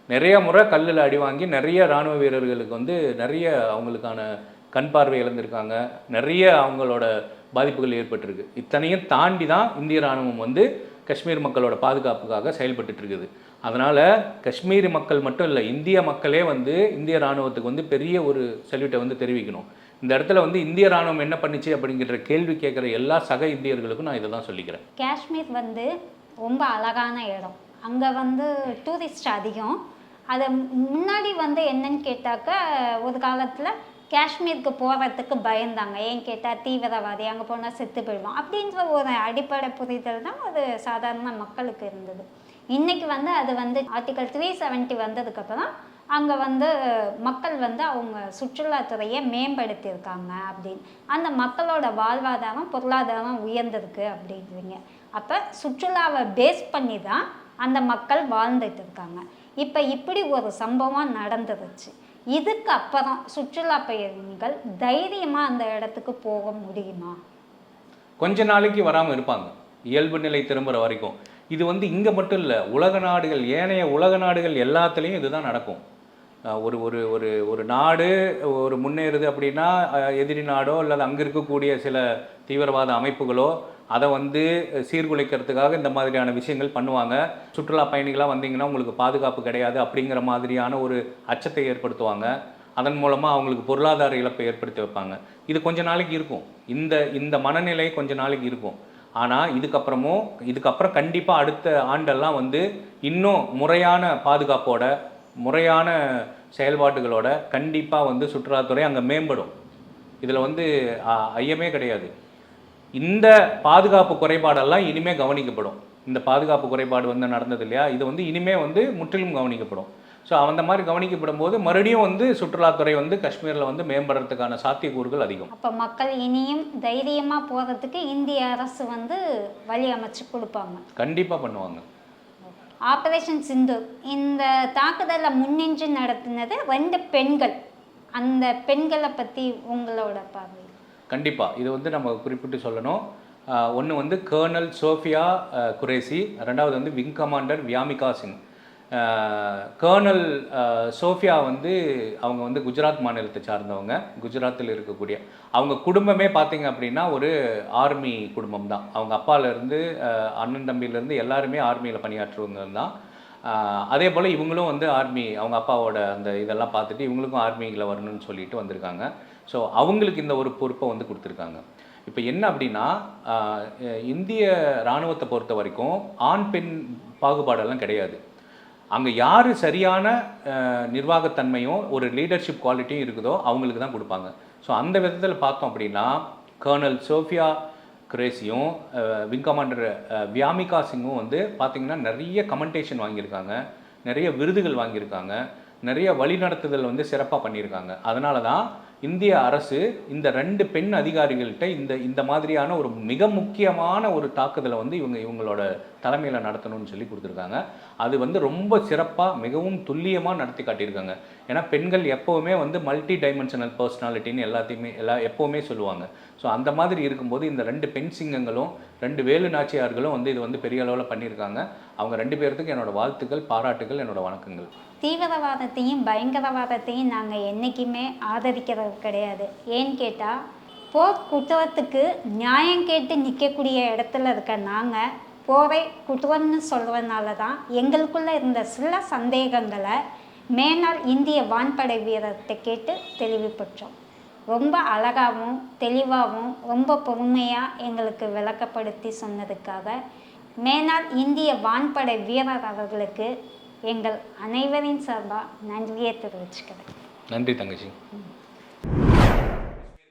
Speaker 2: நிறைய முறை கல்லில் அடி வாங்கி நிறைய இராணுவ வீரர்களுக்கு வந்து நிறைய அவங்களுக்கான கண் பார்வை இழந்திருக்காங்க. நிறைய அவங்களோட பாதிப்புகள் ஏற்பட்டிருக்கு. இத்தனையும் தாண்டி தான் இந்திய ராணுவம் வந்து காஷ்மீர் மக்களோட பாதுகாப்புக்காக செயல்பட்டு இருக்குது அதனால் காஷ்மீர் மக்கள் மட்டும் இல்லை இந்திய மக்களே வந்து இந்திய ராணுவத்துக்கு வந்து பெரிய ஒரு செல்யூட்டை வந்து தெரிவிக்கணும். இந்த இடத்துல வந்து இந்திய ராணுவம் என்ன பண்ணுச்சு அப்படிங்கிற கேள்வி கேட்குற எல்லா சக இந்தியர்களுக்கும் நான் இதை தான் சொல்லிக்கிறேன்.
Speaker 1: காஷ்மீர் வந்து ரொம்ப அழகான இடம். அங்கே வந்து டூரிஸ்ட் அதிகம். அதை முன்னாடி வந்து என்னன்னு கேட்டாக்க ஒரு காலத்தில் காஷ்மீருக்கு போகிறதுக்கு பயந்தாங்க. ஏன் கேட்டால் தீவிரவாதி அங்கே போனால் செத்து போயிடுவோம் அப்படின்ற ஒரு அடிப்படை புரிதல் தான் அது சாதாரண மக்களுக்கு இருந்தது. இன்றைக்கி வந்து அது வந்து ஆர்டிகல் த்ரீ செவன்ட்டி வந்ததுக்கப்புறம் அங்கே வந்து மக்கள் வந்து அவங்க சுற்றுலாத்துறையை மேம்படுத்தியிருக்காங்க அப்படின்னு. அந்த மக்களோட வாழ்வாதாரம் பொருளாதாரம் உயர்ந்திருக்கு அப்படின்றீங்க. அப்போ சுற்றுலாவை பேஸ் பண்ணி தான் அந்த மக்கள் வாழ்ந்துட்டு இருக்காங்க. இப்போ இப்படி ஒரு சம்பவம் நடந்துருச்சு. இதுக்கு அப்புறம் சுற்றுலா பயணிகள் தைரியமாக அந்த இடத்துக்கு போக முடியுமா?
Speaker 2: கொஞ்ச நாளைக்கு வராமல் இருப்பாங்க. இயல்பு நிலை திரும்புகிற வரைக்கும். இது வந்து இங்கே மட்டும் இல்லை உலக நாடுகள் ஏனைய உலக நாடுகள் எல்லாத்துலேயும் இதுதான் நடக்கும். ஒரு ஒரு ஒரு ஒரு நாடு ஒரு முன்னேறுது அப்படின்னா எதிரி நாடோ அல்லது அங்கே இருக்கக்கூடிய சில தீவிரவாத அமைப்புகளோ அதை வந்து சீர்குலைக்கிறதுக்காக இந்த மாதிரியான விஷயங்கள் பண்ணுவாங்க. சுற்றுலா பயணிகளாக வந்தீங்கன்னா உங்களுக்கு பாதுகாப்பு கிடையாது அப்படிங்கிற மாதிரியான ஒரு அச்சத்தை ஏற்படுத்துவாங்க. அதன் மூலமாக அவங்களுக்கு பொருளாதார இழப்பை ஏற்படுத்தி வைப்பாங்க. இது கொஞ்ச நாளைக்கு இருக்கும். இந்த இந்த மனநிலை கொஞ்ச நாளைக்கு இருக்கும். ஆனால் இதுக்கப்புறமும் இதுக்கப்புறம் கண்டிப்பாக அடுத்த ஆண்டெல்லாம் வந்து இன்னும் முறையான பாதுகாப்போட முறையான செயல்பாடுகளோட கண்டிப்பாக வந்து சுற்றுலாத்துறை அங்கே மேம்படும். இதில் வந்து ஐயமே கிடையாது. இந்த பாதுகாப்பு குறைபாடெல்லாம் இனிமே கவனிக்கப்படும். இந்த பாதுகாப்பு குறைபாடு வந்து நடந்தது இல்லையா? இது வந்து இனிமே வந்து முற்றிலும் கவனிக்கப்படும். ஸோ அந்த மாதிரி கவனிக்கப்படும் போது மறுபடியும் வந்து சுற்றுலாத்துறை வந்து காஷ்மீரில் வந்து மேம்படுறதுக்கான சாத்தியக்கூறுகள் அதிகம்.
Speaker 1: அப்போ மக்கள் இனியும் தைரியமாக போகிறதுக்கு இந்திய அரசு வந்து வழி அமைச்சு கொடுப்பாங்க.
Speaker 2: கண்டிப்பாக பண்ணுவாங்க.
Speaker 1: ஆபரேஷன் சிந்து இந்த தாக்குதலை முன்னின்று நடத்தினது ரெண்டு பெண்கள். அந்த பெண்களை பற்றி உங்களோட பார்வை.
Speaker 2: கண்டிப்பாக இது வந்து நம்ம குறிப்பிட்டு சொல்லணும். ஒன்று வந்து கர்னல் சோஃபியா குரேசி. ரெண்டாவது வந்து wing commander Vyomika Singh. Colonel Sofiya வந்து அவங்க வந்து குஜராத் மாநிலத்தை சார்ந்தவங்க. குஜராத்தில் இருக்கக்கூடிய அவங்க குடும்பமே பார்த்தீங்க அப்படின்னா ஒரு ஆர்மி குடும்பம் தான். அவங்க அப்பாலேருந்து அண்ணன் தம்பியிலேருந்து எல்லாருமே ஆர்மியில் பணியாற்றுவங்க தான் அதே போல் இவங்களும் வந்து ஆர்மி அவங்க அப்பாவோட அந்த இதெல்லாம் பார்த்துட்டு இவங்களுக்கும் ஆர்மியில் வரணும்னு சொல்லிட்டு வந்திருக்காங்க. ஸோ அவங்களுக்கு இந்த ஒரு பொறுப்பை வந்து கொடுத்துருக்காங்க. இப்போ என்ன அப்படின்னா இந்திய இராணுவத்தை பொறுத்த வரைக்கும் ஆண் பெண் பாகுபாடெல்லாம் கிடையாது. அங்கே யார் சரியான நிர்வாகத்தன்மையும் ஒரு லீடர்ஷிப் குவாலிட்டியும் இருக்குதோ அவங்களுக்கு தான் கொடுப்பாங்க. ஸோ அந்த விதத்தில் பார்த்தோம் அப்படின்னா கர்னல் சோஃபியா குரேசியும் விங் கமாண்டர் வியாமிகா சிங்கும் வந்து பார்த்திங்கன்னா நிறைய கமெண்டேஷன் வாங்கியிருக்காங்க. நிறைய விருதுகள் வாங்கியிருக்காங்க. நிறைய வழிநடத்துதல் வந்து சிறப்பாக பண்ணியிருக்காங்க. அதனால தான் இந்திய அரசு இந்த ரெண்டு பெண் அதிகாரிகள்கிட்ட இந்த இந்த மாதிரியான ஒரு மிக முக்கியமான ஒரு தாக்குதலை வந்து இவங்க இவங்களோட தலைமையில் நடத்தணும்னு சொல்லி கொடுத்துருக்காங்க. அது வந்து ரொம்ப சிறப்பாக மிகவும் துல்லியமாக நடத்தி காட்டியிருக்காங்க. ஏன்னா பெண்கள் எப்போவுமே வந்து மல்டி டைமென்ஷனல் பர்சனாலிட்டின்னு எல்லாத்தையுமே எல்லா எப்போவுமே சொல்லுவாங்க. ஸோ அந்த மாதிரி இருக்கும்போது இந்த ரெண்டு பெண் சிங்கங்களும் ரெண்டு வேலு நாச்சியார்களும் வந்து இது வந்து பெரிய அளவில் பண்ணியிருக்காங்க. அவங்க ரெண்டு பேர்த்துக்கு என்னோடய வாழ்த்துக்கள் பாராட்டுகள் என்னோடய வணக்கங்கள்.
Speaker 1: தீவிரவாதத்தையும் பயங்கரவாதத்தையும் நாங்கள் என்றைக்குமே ஆதரிக்கிறது கிடையாது. ஏன்னு கேட்டால் போர் குற்றத்துக்கு நியாயம் கேட்டு நிற்கக்கூடிய இடத்துல இருக்க நாங்கள் போரை குற்றம்னு சொல்கிறதுனால தான் எங்களுக்குள்ளே இருந்த சில சந்தேகங்களை மேனால் இந்திய வான்படை வீரர்கிட்ட கேட்டு தெளிவுபெற்றோம் ரொம்ப அழகாகவும் தெளிவாகவும் ரொம்ப பொறுமையாக எங்களுக்கு விளக்கப்படுத்தி சொன்னதுக்காக மேனால் இந்திய வான்படை வீரர் அவர்களுக்கு எங்கள் அனைவரின் சார்பாக நன்றியை தெரிவிச்சுக்கிறேன்.
Speaker 2: நன்றி தங்கச்சி.